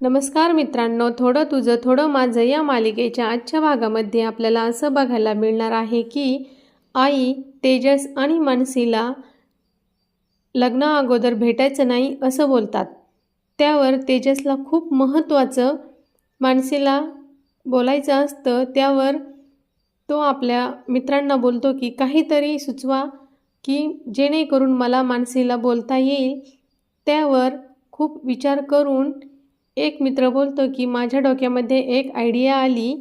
नमस्कार मित्रांनो थोडं तुझं थोडं माझं या मालिकेच्या आजच्या भागामध्ये आपल्याला असं बघायला मिळणार आहे की आई तेजस आणि मानसीला लग्ना अगोदर भेटायचं नाही असं बोलतात. त्यावर तेजसला खूप महत्त्वाचं मानसीला बोलायचं असतं. त्यावर तो आपल्या मित्रांना बोलतो की काहीतरी सुचवा की जेणेकरून मला मानसीला बोलता येईल. त्यावर खूप विचार करून एक मित्र बोलतो की माझ्या डोक्यामध्ये एक आयडिया आली.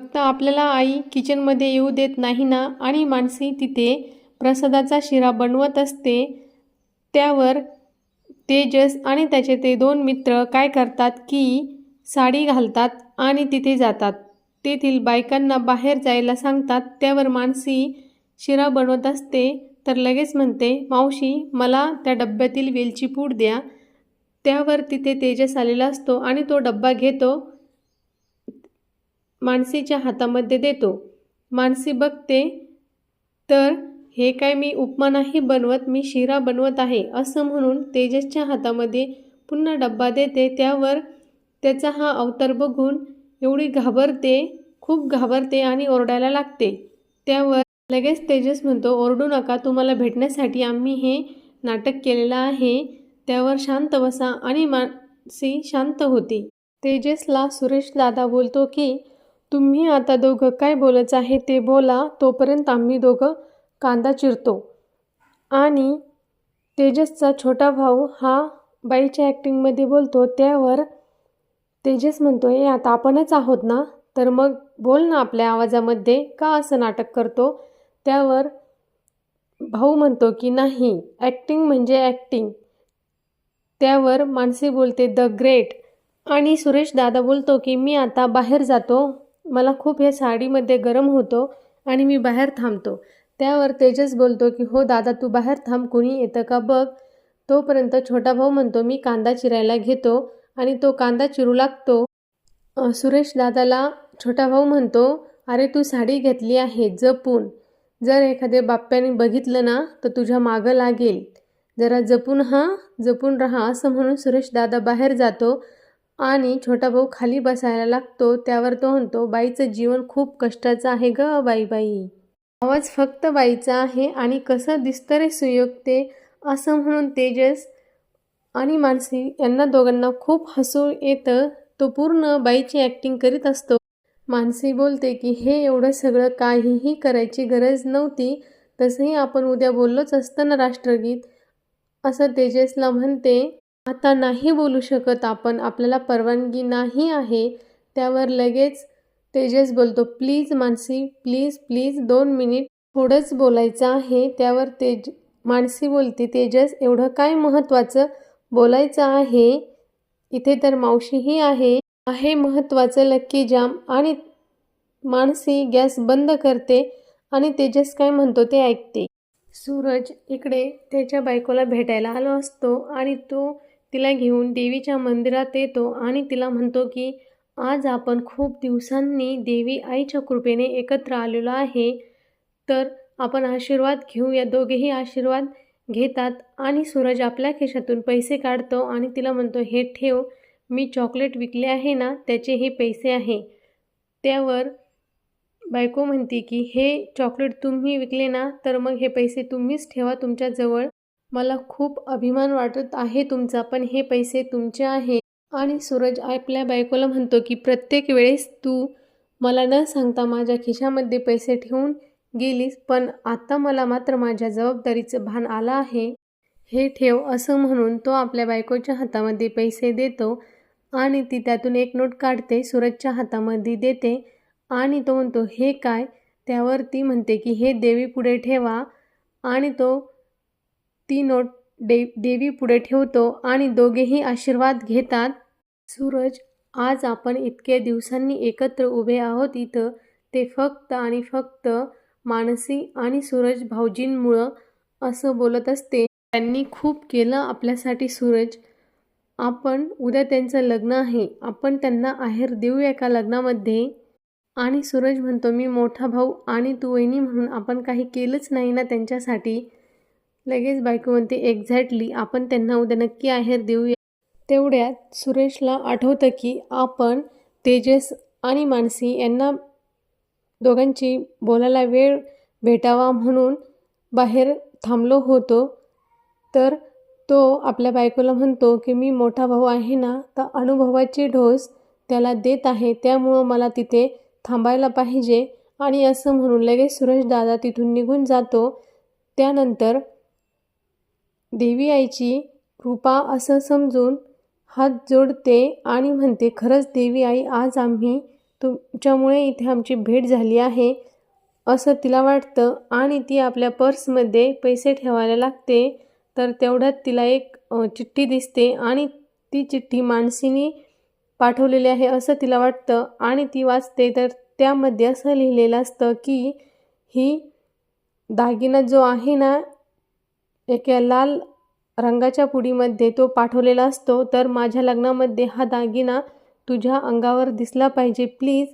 फक्त आपल्याला आई किचनमध्ये येऊ देत नाही ना? आणि माणसी तिथे प्रसादाचा शिरा बनवत असते. त्यावर तेजस आणि त्याचे ते दोन मित्र काय करतात की साडी घालतात आणि तिथे जातात. तेथील बायकांना बाहेर जायला सांगतात. त्यावर माणसी शिरा बनवत असते. तर लगेच म्हणते मावशी मला त्या डब्यातील वेलची पूड द्या. त्यावर तिथे तेजस आलेला असतो आणि तो डब्बा घेतो मानसीच्या हातामध्ये देतो. मानसी बघते तर हे काय मी उपमा नाही बनवत मी शिरा बनवत आहे. असं म्हणून तेजसच्या हातामध्ये पुन्हा डब्बा देते. त्यावर त्याचा हा अवतार बघून एवढी घाबरते खूप घाबरते आणि ओरडायला लागते. त्यावर लगेच तेजस म्हणतो ओरडू नका तुम्हाला भेटण्यासाठी आम्ही हे नाटक केलेलं आहे. त्यावर शांत बसा आणि मानसी शांत होती. तेजसला सुरेश दादा बोलतो की तुम्ही आता दोघं काय बोलायचं आहे ते बोला तोपर्यंत आम्ही दोघं कांदा चिरतो. आणि तेजसचा छोटा भाऊ हा बाईच्या ॲक्टिंगमध्ये बोलतो त्यावर तेजस म्हणतो हे आता आपणच आहोत ना? तर मग बोल ना आपल्या आवाजामध्ये का असं नाटक करतो? त्यावर भाऊ म्हणतो की नाही ॲक्टिंग म्हणजे ॲक्टिंग त्यावर माणसे बोलते द ग्रेट. आणि सुरेश दादा बोलतो की मी आता बाहेर जातो. मला खूप या साडीमध्ये गरम होतो आणि मी बाहेर थांबतो. त्यावर तेजस बोलतो की हो दादा तू बाहेर थांब. कुणी येतं का बघ. तोपर्यंत छोटा भाऊ म्हणतो मी कांदा चिरायला घेतो आणि तो कांदा चिरू लागतो. सुरेश दादाला छोटा भाऊ म्हणतो अरे तू साडी घेतली आहे जपून. जर एखाद्या बाप्प्याने बघितलं ना तर तुझ्या मागं लागेल. जरा जपून हा जपून राहा असं म्हणून सुरेश दादा बाहेर जातो आणि छोटा भाऊ खाली बसायला लागतो. त्यावर तो म्हणतो बाईचं जीवन खूप कष्टाचं आहे ग बाई बाई आवाज फक्त बाईचा आहे आणि कसं दिसतं रे सुयोगते असं म्हणून तेजस आणि मानसी यांना दोघांना खूप हसू येतं. तो पूर्ण बाईची ॲक्टिंग करीत असतो. मानसी बोलते की हे एवढं सगळं काहीही करायची गरज नव्हती. तसंही आपण उद्या बोललोच असतं ना राष्ट्रगीत. असं तेजसला म्हणते आता नाही बोलू शकत आपण आपल्याला परवानगी नाही आहे. त्यावर लगेच तेजस बोलतो प्लीज मानसी प्लीज प्लीज दोन मिनिट थोडंच बोलायचं आहे. त्यावर तेज मानसी बोलते तेजस एवढं काय महत्त्वाचं बोलायचं आहे? इथे तर मावशीही आहे आहे महत्त्वाचं लक्की जाम. आणि मानसी गॅस बंद करते आणि तेजस काय म्हणतो ते ऐकते. सूरज इकडे त्याच्या बायकोला भेटायला आलो असतो आणि तो तिला घेऊन देवीच्या मंदिरात येतो आणि तिला म्हणतो की आज आपण खूप दिवसांनी देवी आईच्या कृपेने एकत्र आलेलो आहे. तर आपण आशीर्वाद घेऊ. या दोघेही आशीर्वाद घेतात आणि सूरज आपल्या खिशातून पैसे काढतो आणि तिला म्हणतो हे ठेव मी चॉकलेट विकले आहे ना त्याचे हे पैसे आहे. त्यावर बायको म्हणते की हे चॉकलेट तुम्ही विकले ना तर मग हे पैसे तुम्हीच ठेवा तुमच्याजवळ मला खूप अभिमान वाटत आहे तुमचा पण हे पैसे तुमचे आहे. आणि सूरज आपल्या बायकोला म्हणतो की प्रत्येक वेळेस तू मला न सांगता माझ्या खिशामध्ये पैसे ठेवून गेलीस पण आता मला मात्र माझ्या जबाबदारीचं भान आलं आहे. हे ठेव असं म्हणून तो आपल्या बायकोच्या हातामध्ये पैसे देतो आणि ती त्यातून एक नोट काढते सूरजच्या हातामध्ये देते आणि तो म्हणतो हे काय? त्यावर ती म्हणते की हे देवी पुढे ठेवा. आणि तो ती नोट दे देवी पुढे ठेवतो आणि दोघेही आशीर्वाद घेतात. सूरज आज आपण इतक्या दिवसांनी एकत्र उभे आहोत इथं. ते फक्त आणि फक्त मानसी आणि सूरज भाऊजींमुळं असं बोलत असते. त्यांनी खूप केलं आपल्यासाठी सूरज. आपण उद्या त्यांचं लग्न आहे. आपण त्यांना आहेर देऊया का लग्नामध्ये. आणि सूरज म्हणतो मी मोठा भाऊ आणि तू वहिनी म्हणून आपण काही केलंच नाही ना त्यांच्यासाठी. लगेच बायको म्हणते एक्झॅक्टली आपण त्यांना उद्या नक्की आहेर देऊया. तेवढ्यात सुरेशला आठवतं की आपण तेजस आणि मानसी यांना दोघांची बोलायला वेळ भेटावा म्हणून बाहेर थांबलो होतो. तर तो आपल्या बायकोला म्हणतो की मी मोठा भाऊ आहे ना तर अनुभवाची ढोस त्याला देत आहे. त्यामुळं मला तिथे थांबायला पाहिजे आणि असं म्हणून लगेच सुरेशदादा तिथून निघून जातो. त्यानंतर देवी आईची कृपा असं समजून हात जोडते आणि म्हणते खरंच देवी आई आज आम्ही तुमच्यामुळे इथे आमची भेट झाली आहे असं तिला वाटतं. आणि ती आपल्या पर्समध्ये पैसे ठेवायला लागते. तर तेवढ्यात तिला एक चिठ्ठी दिसते आणि ती चिठ्ठी मानसीनी पाठवलेले आहे असं तिला वाटतं. आणि ती वाचते तर त्यामध्ये असं लिहिलेलं असतं की ही दागिना जो आहे ना एका लाल रंगाच्या पुडीमध्ये तो पाठवलेला असतो तर माझ्या लग्नामध्ये हा दागिना तुझ्या अंगावर दिसला पाहिजे. प्लीज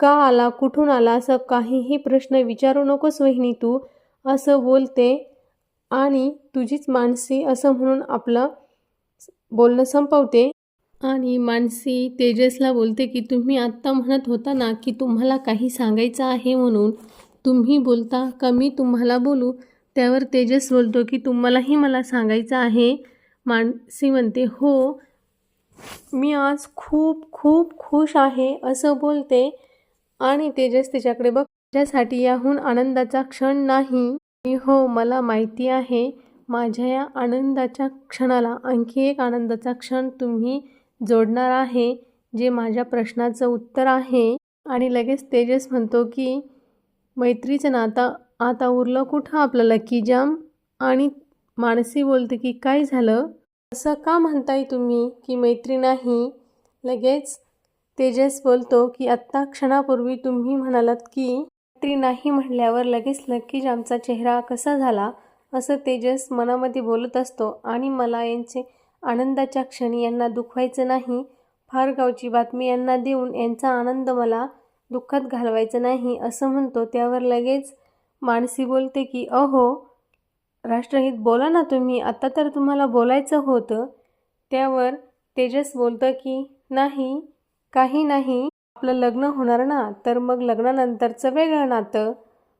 का आला? कुठून आला? असं काहीही प्रश्न विचारू नकोस वहिनी तू असं बोलते. आणि तुझीच माणसी असं म्हणून आपलं बोलणं संपवते. आणि मानसी तेजसला बोलते की तुम्ही आत्ता म्हणत होता ना की तुम्हाला काही सांगायचं आहे म्हणून. तुम्ही बोलता का मी तुम्हाला बोलू त्यावर तेजस बोलतो की तुम्हालाही मला सांगायचं आहे मानसी म्हणते हो. मी आज खूप खूप खुश आहे असं बोलते. आणि तेजस तिच्याकडे बघ त्यासाठी याहून आनंदाचा क्षण नाही. हो मला माहिती आहे. माझ्या या आनंदाच्या क्षणाला आणखी एक आनंदाचा क्षण तुम्ही जोडणार आहे जे माझ्या प्रश्नाचं उत्तर आहे. आणि लगेच तेजस म्हणतो की मैत्रीचं नाता आता उरलं कुठं आपलं लकी जाम आणि मानसी बोलते की काय झालं? असं का म्हणताय तुम्ही की मैत्री नाही? लगेच तेजस बोलतो की आत्ता क्षणापूर्वी तुम्ही म्हणालात की मैत्री नाही म्हटल्यावर लगेच लकी जामचा चेहरा कसा झाला? असं तेजस मनामध्ये बोलत असतो. आणि मला यांचे आनंदाच्या क्षणी यांना दुखवायचं नाही. फार गावची बातमी यांना देऊन यांचा आनंद मला दुःखात घालवायचं नाही असं म्हणतो. त्यावर लगेच मानसी बोलते की अहो राष्ट्रहित बोला ना तुम्ही. आता तर तुम्हाला बोलायचं होतं. त्यावर तेजस बोलतं की नाही काही नाही. आपलं लग्न होणार ना तर मग लग्नानंतरचं वेगळं नातं.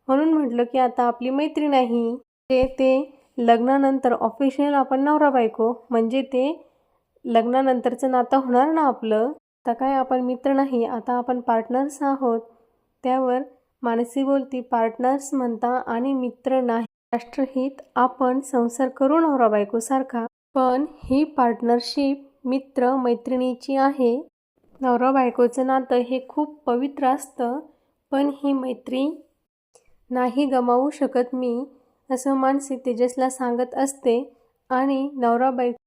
म्हणून म्हटलं की आता आपली मैत्री नाही. ते ते लग्नानंतर ऑफिशियल आपण नवरा बायको म्हणजे ते लग्नानंतरचं नातं होणार ना आपलं? आता काय आपण मित्र नाही आता आपण पार्टनर्स आहोत. त्यावर मानसी बोलती पार्टनर्स म्हणता आणि मित्र नाही. राष्ट्रहित आपण संसार करू नवरा बायकोसारखा पण ही पार्टनरशिप मित्र मैत्रिणीची आहे. नवरा बायकोचं नातं हे खूप पवित्र असतं पण ही मैत्री नाही गमावू शकत मी. असं मानसी तेजसला सांगत असते आणि नवरा बायको